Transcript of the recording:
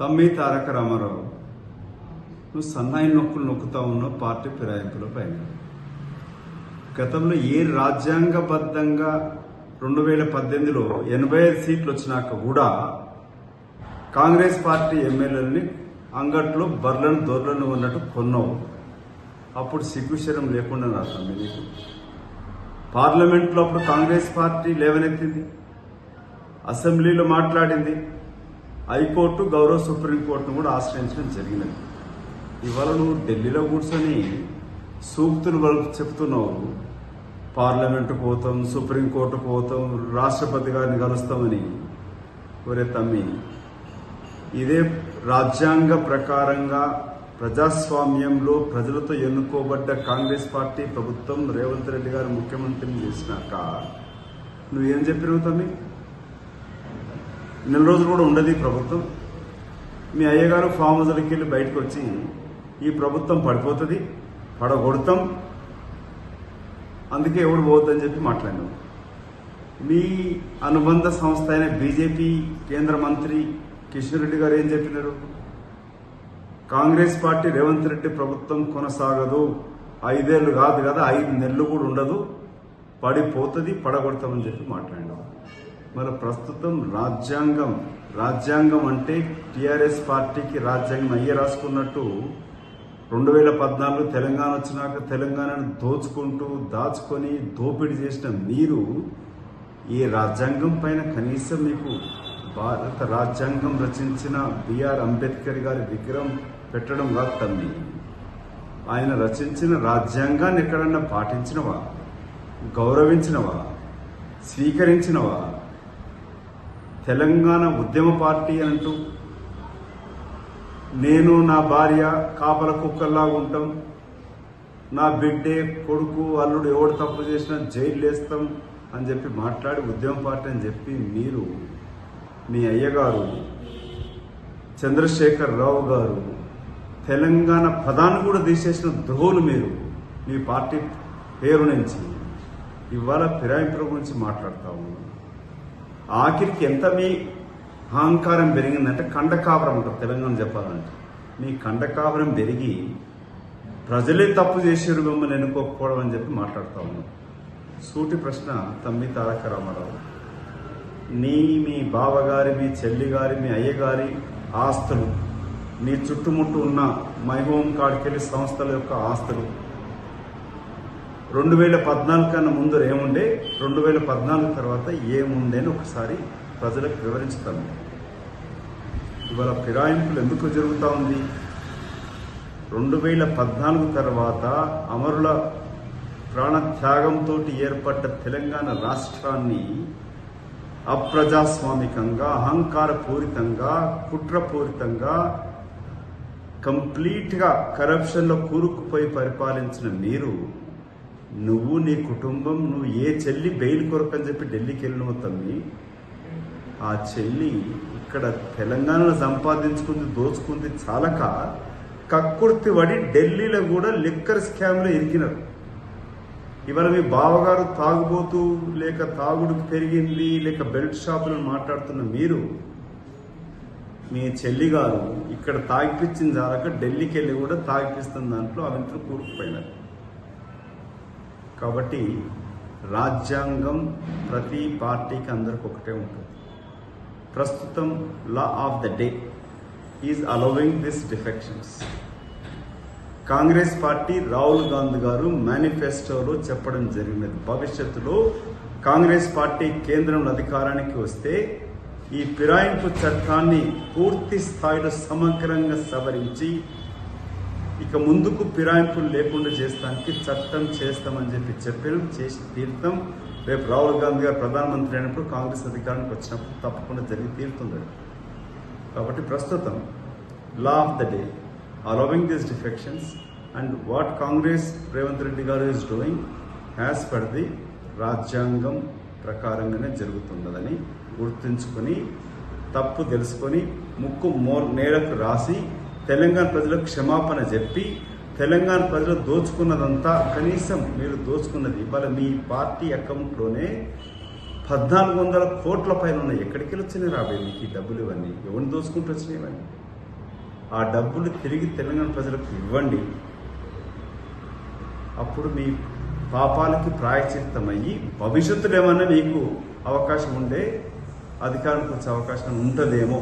తమ్మి తారక రామారావు నువ్వు సన్నాయి నొక్కులు నొక్కుతా ఉన్నావు పార్టీ ఫిరాయింపుల పైన. గతంలో ఏ రాజ్యాంగబద్ధంగా రెండు వేల పద్దెనిమిదిలో ఎనభై ఐదు సీట్లు వచ్చినాక కూడా కాంగ్రెస్ పార్టీ ఎమ్మెల్యేలని అంగట్లో బర్లను దొర్లను ఉన్నట్టు కొన్నావు. అప్పుడు సిగ్గుశరం లేకుండా రాస్తాం నీకు. పార్లమెంట్లో అప్పుడు కాంగ్రెస్ పార్టీ లేవనెత్తింది. అసెంబ్లీలో మాట్లాడింది. హైకోర్టు గౌరవ సుప్రీంకోర్టును కూడా ఆశ్రయించడం జరిగినది. ఇవాళ నువ్వు ఢిల్లీలో కూర్చొని సూక్తులు వాళ్ళకు చెప్తున్నావు. పార్లమెంటు పోతాం సుప్రీంకోర్టు పోతాం రాష్ట్రపతి గారిని కలుస్తామని ఒరే తమ్మి. ఇదే రాజ్యాంగ ప్రకారంగా ప్రజాస్వామ్యంలో ప్రజలతో ఎన్నుకోబడ్డ కాంగ్రెస్ పార్టీ ప్రభుత్వం రేవంత్ రెడ్డి గారు ముఖ్యమంత్రిని చేసినాక నువ్వేం చెప్పినావు తమ్మి? నెల రోజులు కూడా ఉండదు ఈ ప్రభుత్వం. మీ అయ్యగారు ఫామ్ హౌస్లకి వెళ్ళి బయటకు వచ్చి ఈ ప్రభుత్వం పడిపోతుంది పడగొడతాం. అందుకే ఎవడు పోవద్దని చెప్పి మాట్లాడినాం. మీ అనుబంధ సంస్థ అయిన బీజేపీ కేంద్ర మంత్రి కిషన్ రెడ్డి గారు ఏం చెప్పినారు? కాంగ్రెస్ పార్టీ రేవంత్ రెడ్డి ప్రభుత్వం కొనసాగదు. ఐదేళ్ళు కాదు కదా ఐదు నెలలు కూడా ఉండదు. పడిపోతుంది పడగొడతామని చెప్పి మాట్లాడినాం. మరి ప్రస్తుతం రాజ్యాంగం రాజ్యాంగం అంటే టీఆర్ఎస్ పార్టీకి రాజ్యాంగం అయ్యే రాసుకున్నట్టు రెండు వేల పద్నాలుగు తెలంగాణ వచ్చినాక తెలంగాణను దోచుకుంటూ దాచుకొని దోపిడీ చేసిన మీరు ఈ రాజ్యాంగం పైన కనీసం మీకు భారత రాజ్యాంగం రచించిన బిఆర్ అంబేద్కర్ గారి విగ్రహం పెట్టడం కాదు తమ్మి. ఆయన రచించిన రాజ్యాంగాన్ని ఎక్కడన్నా పాటించినవా? గౌరవించినవా? స్వీకరించినవా? తెలంగాణ ఉద్యమ పార్టీ అంటూ నేను నా భార్య కాపల కుక్కల్లా ఉంటాం. నా బిడ్డే కొడుకు అల్లుడు ఎవడు తప్పు చేసినా జైలు వేస్తాం అని చెప్పి మాట్లాడి ఉద్యమ పార్టీ అని చెప్పి మీరు మీ అయ్యగారు చంద్రశేఖర్ రావు గారు తెలంగాణ పదాన్ని కూడా తీసేసిన ద్రోహులు మీరు. మీ పార్టీ పేరు నుంచి ఇవాళ ఫిరాయింపుల గురించి మాట్లాడతాము ఆఖరికి ఎంత మీ అహంకారం పెరిగిందంటే కండకాపురం ఉంటుంది తెలంగాణ చెప్పాలంటే. మీ కండకాపురం పెరిగి ప్రజలే తప్పు చేసేరు మిమ్మల్ని ఎన్నుకోకపోవడం అని చెప్పి మాట్లాడుతూ ఉన్నాం. సూటి ప్రశ్న తమ్మి తారక రామారావు. నీ మీ బావగారి మీ చెల్లి గారి మీ అయ్యగారి ఆస్తులు నీ చుట్టుముట్టు ఉన్న మై హోమ్ కాడికెళ్ళి సంస్థల యొక్క ఆస్తులు రెండు వేల పద్నాలుగు కన్నా ముందు ఏముండే? రెండు వేల పద్నాలుగు తర్వాత ఏముండే అని ఒకసారి ప్రజలకు వివరించుతాను. ఇవాళ ఫిరాయింపులు ఎందుకు జరుగుతూ ఉంది? రెండు వేల పద్నాలుగు తర్వాత అమరుల ప్రాణత్యాగంతో ఏర్పడ్డ తెలంగాణ రాష్ట్రాన్ని అప్రజాస్వామికంగా అహంకారపూరితంగా కుట్రపూరితంగా కంప్లీట్గా కరప్షన్లో కూరుకుపోయి పరిపాలించిన మీరు నువ్వు నీ కుటుంబం నువ్వు ఏ చెల్లి బెయిల్ కొరకు అని చెప్పి ఢిల్లీకి వెళ్ళినవు తమ్మి ఆ చెల్లి ఇక్కడ తెలంగాణలో సంపాదించుకుంది దోచుకుంది చాలక కక్కుర్తి పడి ఢిల్లీలో కూడా లిక్కర్ స్కామ్లో ఇరికినారు. ఇవాళ మీ బావగారు తాగుబోతూ లేక తాగుడుకు పెరిగింది లేక బెల్ట్ షాపులను మాట్లాడుతున్న మీరు మీ చెల్లి గారు ఇక్కడ తాగిపించిన చాలక ఢిల్లీకి వెళ్ళి కూడా తాగిపిస్తున్న దాంట్లో అవంతరం కూరుకుపోయినారు. కాబట్టి రాజ్యాంగం ప్రతి పార్టీకి అందరికి ఒకటే ఉంటుంది. ప్రస్తుతం law of the day is allowing this defections. Congress party Rahul Gandhi గారు మేనిఫెస్టోలో చెప్పడం జరిగినది. భవిష్యత్తులో కాంగ్రెస్ పార్టీ కేంద్రంలో అధికారానికి వస్తే ఈ ఫిరాయింపు చట్టాన్ని పూర్తి స్థాయిలో సమగ్రంగా సవరించి ఇక ముందుకు ఫిరాయింపులు లేకుండా చేస్తానికి చట్టం చేస్తామని చెప్పి చెప్పారు. చేసి తీర్థం. రేపు రాహుల్ గాంధీ గారు ప్రధానమంత్రి అయినప్పుడు కాంగ్రెస్ అధికారానికి వచ్చినప్పుడు తప్పకుండా జరిగి తీరుతుంది. కాబట్టి ప్రస్తుతం law of the day allowing this defections and what Congress Revanth Reddy గారు is doing as per the రాజ్యాంగం ప్రకారంగానే జరుగుతున్నదని గుర్తుంచుకొని తప్పు తెలుసుకొని ముక్కు మో నేలకు రాసి తెలంగాణ ప్రజలకు క్షమాపణ చెప్పి తెలంగాణ ప్రజలు దోచుకున్నదంతా కనీసం మీరు దోచుకున్నది ఇవాళ మీ పార్టీ అకౌంట్లోనే పద్నాలుగు వందల కోట్ల పైన ఉన్నాయి ఎక్కడికి వెళ్ళి వచ్చినాయి రాబోయే మీకు ఈ డబ్బులు ఇవన్నీ ఎవరిని దోచుకుంటూ వచ్చినాయి ఇవన్నీ? ఆ డబ్బులు తిరిగి తెలంగాణ ప్రజలకు ఇవ్వండి. అప్పుడు మీ పాపాలకి ప్రాయచిత్తమయ్యి భవిష్యత్తులో ఏమన్నా మీకు అవకాశం ఉండే అధికారానికి వచ్చే అవకాశం ఉంటుందేమో.